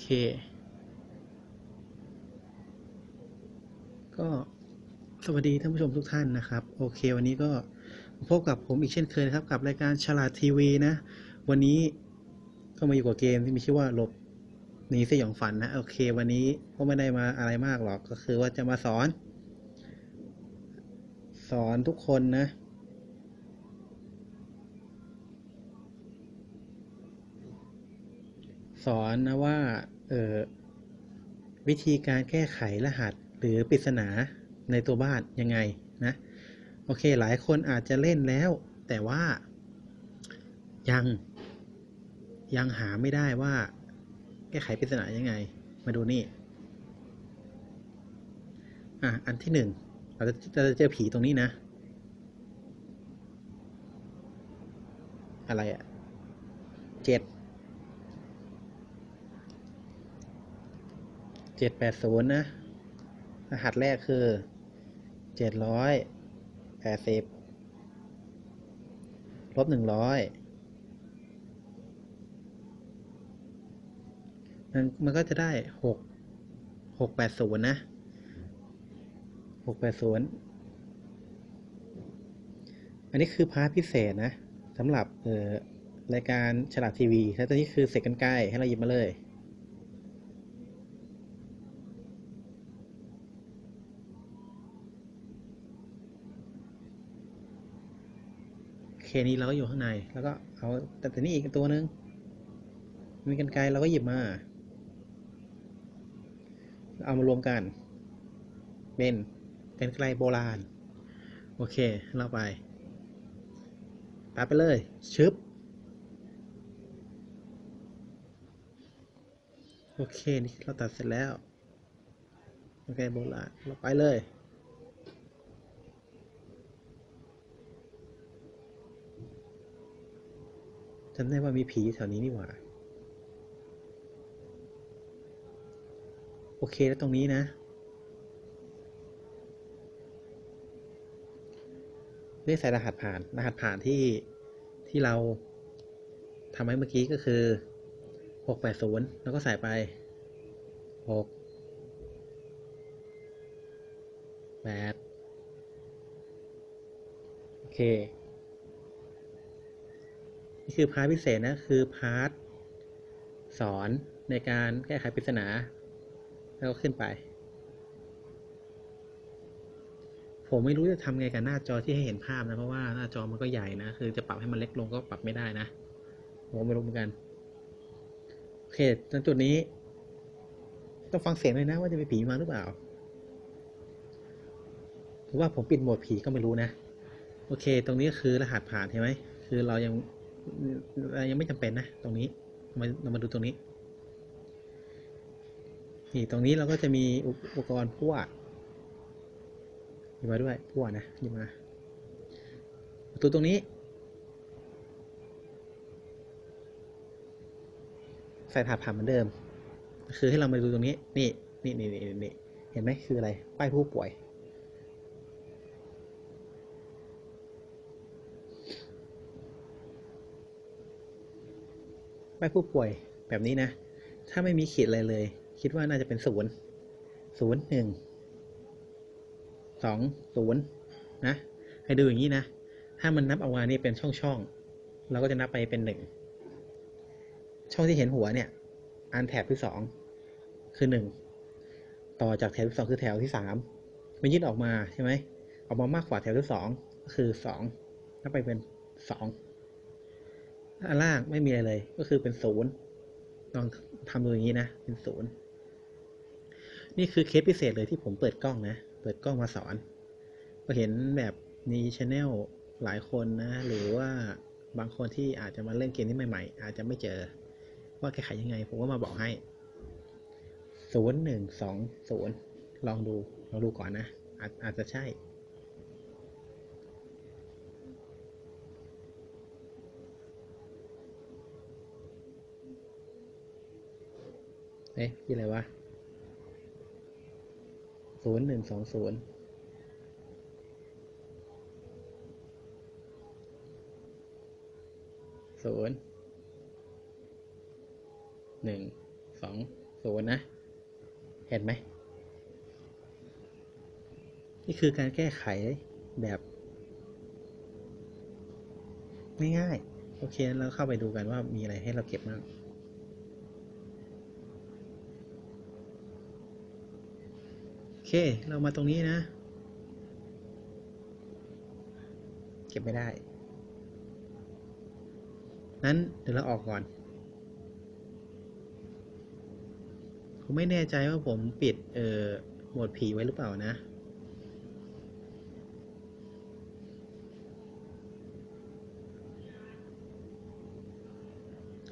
เค ก็สวัสดีท่านผู้ชมทุกท่านนะครับ โอเค วันนี้ก็พบกับผมอีกเช่นเคยนะครับ กับรายการฉลาดทีวีนะ วันนี้ก็มาอยู่กับเกมที่มีชื่อว่าหลบหนีสยองฝันนะ โอเค วันนี้ก็ไม่ได้มาอะไรมากหรอกก็คือว่าจะมาสอน สอนทุกคนนะ สอนนะว่าเออวิธีการแก้ไขรหัสหรือปริศนาในตัวบ้านยังไงนะโอเคหลายคนอาจจะเล่นแล้ว แต่ว่ายังยังหาไม่ได้ว่า แก้ไขปริศนายังไง มาดูนี่อะอันที่หนึ่งเราจะจะเจอผีตรงนี้นะ อะไรอะ่ะเจ็ด เจ็ดแปดศูนย์นะ รหัสแรกคือเจ็ดร้อยแปดสิบลบหนึ่งร้อยมันมันก็จะได้หกหกแปดศูนย์นะหกแปดศูนย์อันนี้คือพาร์ทพิเศษนะสำหรับเอ่อรายการฉลาดทีวี แล้วตัวนี้คือเสกกันใกล้ให้เราหยิบมาเลย นี้เราก็อยู่ข้างใน แล้วก็เอาแต่ตัวนี้อีกตัวหนึ่งมีกันไกลเราก็หยิบมา เอามารวมกัน เป็นกันไกลโบราณ โอเค เราไปตัดไปเลย ชึบ โอเค นี่เราตัดเสร็จแล้วกันไกลโบราณ เราไปเลย จำได้ว่ามีผีแถวนี้นี่หว่า โอเคแล้วตรงนี้นะเรียกใส่รหัสผ่าน รหัสผ่านที่ที่เราทำไว้เมื่อกี้ก็คือหกแปดศูนย์แล้วก็ใส่ไปหกแปดโอเค นี่คือพาร์ทพิเศษนะ คือพาร์ทสอนในการแก้ไขปริศนา แล้วก็ขึ้นไป ผมไม่รู้จะทำไงกับหน้าจอที่ให้เห็นภาพนะ เพราะว่าหน้าจอมันก็ใหญ่นะ คือจะปรับให้มันเล็กลงก็ปรับไม่ได้นะ ผมไม่รู้เหมือนกันโอเคตรงจุดนี้ ต้องฟังเสียงเลยนะว่าจะมีผีมาหรือเปล่าหรือว่าผมปิดโหมดผีก็ไม่รู้นะ โอเค ตรงนี้คือรหัสผ่านใช่ไหม คือเรายัง ยังไม่จำเป็นนะ ตรงนี้มาเรามาดูตรงนี้ นี่ตรงนี้เราก็จะมีอุปกรณ์พั่วหยิบมาด้วยพั่วนะหยิบมาประตูตรงนี้ ใส่ถาดผ่านเหมือนเดิม คือให้เรามาดูตรงนี้ นี่นี่นี่นี่เห็นไหมคืออะไร ป้ายผู้ป่วย ป้ายผู้ป่วยแบบนี้นะ ถ้าไม่มีขีดอะไรเลย คิดว่าน่าจะเป็นศูนย์ศูนย์หนึ่งสองศูนย์นะ ให้ดูอย่างนี้นะ ถ้ามันนับออกมานี่เป็นช่องช่องๆเราก็จะนับไปเป็นหนึ่งช่องที่เห็นหัวเนี่ย อันแถบที่สองคือหนึ่งต่อจากแถวที่สองคือแถวที่สามมันยืดออกมาใช่ไหมออกมามากกว่าแถวที่สองก็คือสองนับไปเป็นสอง อันล่างไม่มีอะไรเลย ก็คือเป็นศูนย์ลองทำดูอย่างนี้นะ เป็นศูนย์นี่คือเคสพิเศษเลยที่ผมเปิดกล้องนะ เปิดกล้องมาสอน ก็เห็นแบบมีชแนลหลายคนนะ หรือว่าบางคนที่อาจจะมาเล่นเกมนี้ใหม่ๆ อาจจะไม่เจอ ว่าแก้ไขยังไง ผมก็มาบอกให้ศูนย์หนึ่งสองศูนย์ลองดูลองดูก่อนนะอาจอาจจะใช่ เอ๊ะยี่อะไรวะศูนย์หนึ่งสองศูนย์ศูนย์หนึ่งสองศศูนย์นะ เห็นไหม นี่คือการแก้ไขแบบง่ายๆ โอเคเราเข้าไปดูกันว่ามีอะไรให้เราเก็บบ้าง โอ เค เรามาตรงนี้นะ เก็บไม่ได้ นั้นเดี๋ยวเราออกก่อน ผมไม่แน่ใจว่าผมปิด เอ่อโหมดผีไว้หรือเปล่านะ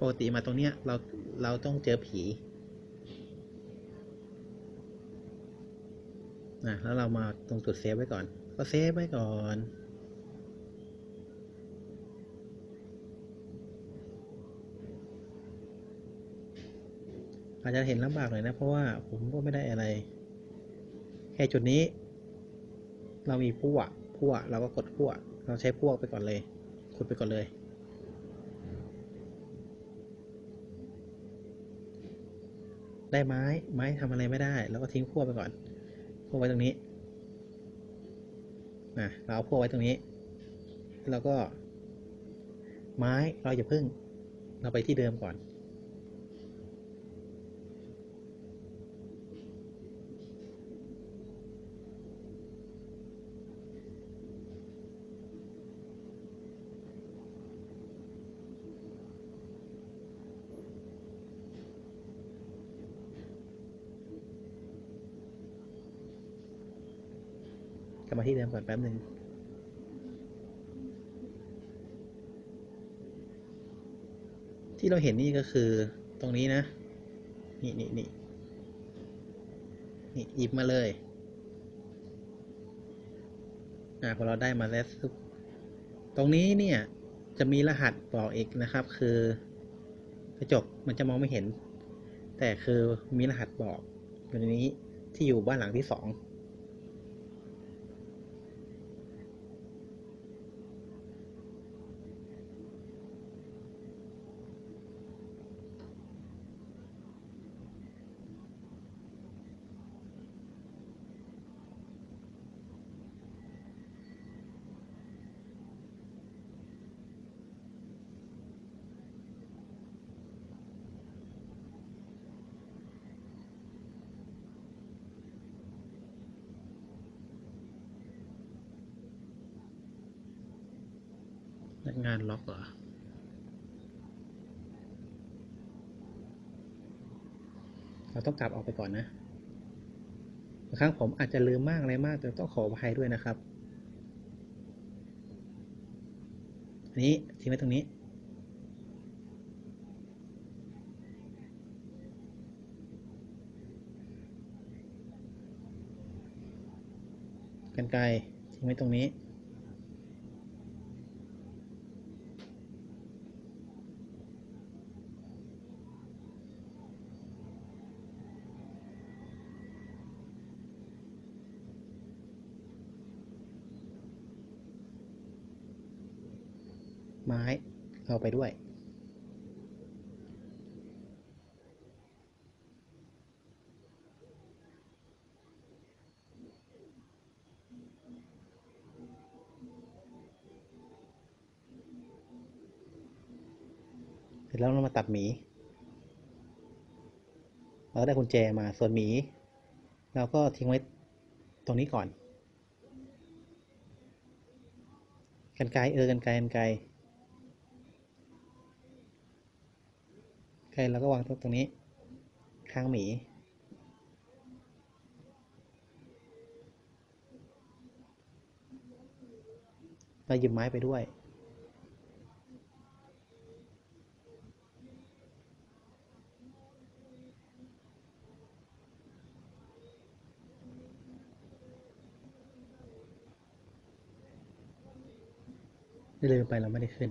ปกติมาตรงเนี้ยเราเราต้องเจอผี นะแล้วเรามาตรงจุดเซฟไว้ก่อน ก็เซฟไว้ก่อน อาจจะเห็นลำบากหน่อยนะ เพราะว่าผมก็ไม่ได้อะไร แค่จุดนี้ เรามีพั่วพั่วเราก็กดพั่วเราใช้พั่วไปก่อนเลย ขุดไปก่อนเลยได้ไม้ไม้ทำอะไรไม่ได้ แล้วก็ทิ้งพั่วไปก่อน พั่วไว้ตรงนี้นะเราเอาพั่วไว้ตรงนี้ แล้วก็ ไม้เราอย่าพึ่ง เราไปที่เดิมก่อน กลับมาที่เดิมก่อนแป๊บหนึ่งที่เราเห็นนี่ก็คือตรงนี้นะ นี่นี่นี่นี่หยิบมาเลย อ่าพอเราได้มาแล้วตรงนี้เนี่ยจะมีรหัสบอกอีกนะครับ คือกระจกมันจะมองไม่เห็น แต่คือมีรหัสบอกอยู่ในนี้ที่อยู่บ้านหลังที่สอง งานล็อกเหรอเราต้องกลับออกไปก่อนนะบางครั้งผมอาจจะลืมมากอะไรมาก แต่ต้องขออภัยด้วยนะครับ อันนี้ทิ้งไว้ตรงนี้ กันไกลทิ้งไว้ตรงนี้ ม้เอาไปด้วย เสร็จแล้วเรามาตัดหมีเราก็ได้กุญแจมาส่วนหมี เราก็ทิ้งไว้ตรงนี้ก่อนกันไกลเออกันไกลกันไกล ไกลเราก็วางตรงตรงนี้ ข้างหมี เราหยิบไม้ไปด้วยได้ลืมไปเราไม่ได้ขึ้น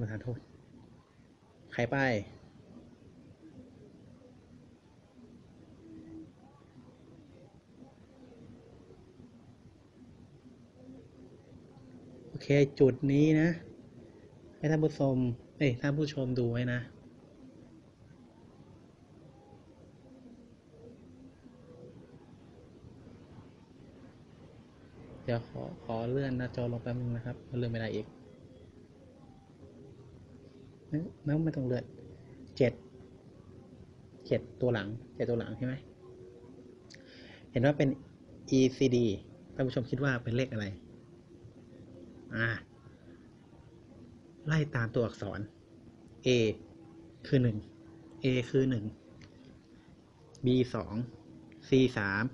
ประทานโทษใครไป เคจุดนี้นะ ให้ท่านผู้ชมเอ้ท่านผู้ชมดูไว้นะ เดี๋ยวขอขอเลื่อนหน้าจอลงแป๊บนึงนะครับเลื่อนไม่ได้อีกนั่นไม่ต้องเลื่อนเจ็ดเจ็ดตัวหลังเจ็ดตัวหลังใช่ไหมเห็นว่าเป็น ECD ท่านผู้ชมคิดว่าเป็นเลขอะไร ไล่ตามตัวอักษร A คือหนึ่ง A คือหนึ่ง B สอง C สาม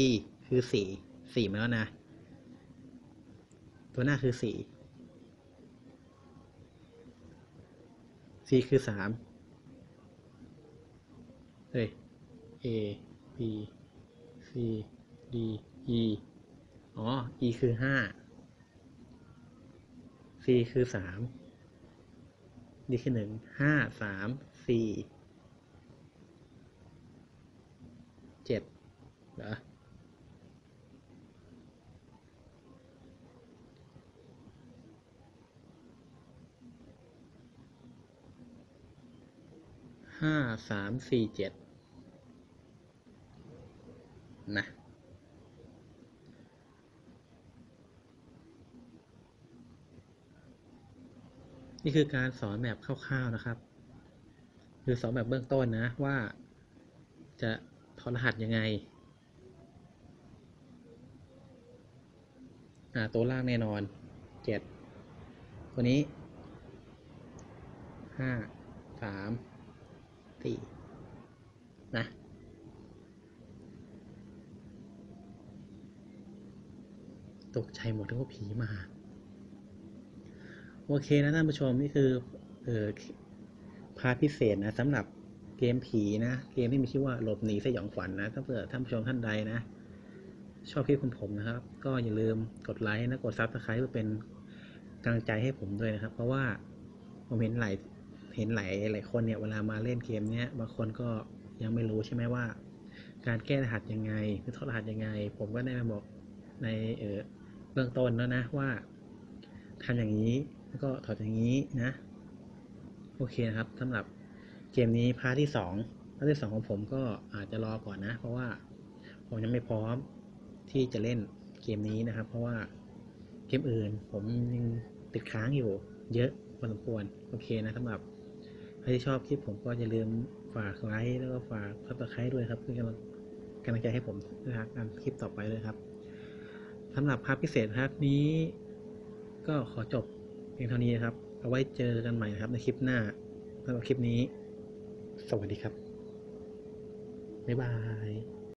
E คือสี่สี่มาแล้วนะ ตัวหน้าคือสี่ C คือสามเฮ้ย A B C D E อ๋อ E คือห้า C คือสาม D คือหนึ่งห้าสามสี่เจ็ดเหรอห้าสามสี่เจ็ดนะ นี่คือการสอนแบบคร่าวๆนะครับ หรือสอนแบบเบื้องต้นนะว่าจะถอดรหัสยังไงอ่าตัวล่างแน่นอนเจ็ดตัวนี้ห้าสามสี่นะตกใจหมดทั้งว่าผีมา โอเคนะท่านผู้ชมนี่คือเออพาร์ทพิเศษนะสำหรับเกมผีนะ เกมที่มีชื่อว่าหลบหนีสยองขวัญนนะ ถ้าเผื่อท่านผู้ชมท่านใดนะ ชอบคลิปของผมนะครับ ก็อย่าลืมกดไลค์นะกดซับสไครป์เพื่อเป็นกำลังใจให้ผมด้วยนะครับ เพราะว่าผมเห็นหลายเห็นหลายหลายคนเนี่ยเวลามาเล่นเกมเนี้ยบางคนก็ยังไม่รู้ใช่ไหมว่า การแก้รหัสยังไงหรือถอดรหัสยังไง ผมก็ได้มาบอกในเออเบื้องต้นแล้วนะว่าทำอย่างนี้ แล้วก็ถอดอย่างนี้นะ โอเคนะครับสำหรับเกมนี้พาร์ทที่สองพาร์ทที่สองของผมก็อาจจะรอก่อนนะ เพราะว่าผมยังไม่พร้อมที่จะเล่นเกมนี้นะครับ เพราะว่าเกมอื่นผมยังติดค้างอยู่ เยอะพอสมควรโอเคนะสำหรับใครที่ชอบคลิปผมก็อย่าลืมฝากไลค์แล้วก็ฝากซับสไครต์ด้วยครับเพื่อกำลังกำลังใจให้ผมนะครับการคลิปต่อไปเลยครับสำหรับภาพพิเศษครับนี้ก็ขอจบ เพียงเท่านี้นะครับ เอาไว้เจอกันใหม่นะครับในคลิปหน้าสำหรับคลิปนี้ สวัสดีครับ บ๊ายบาย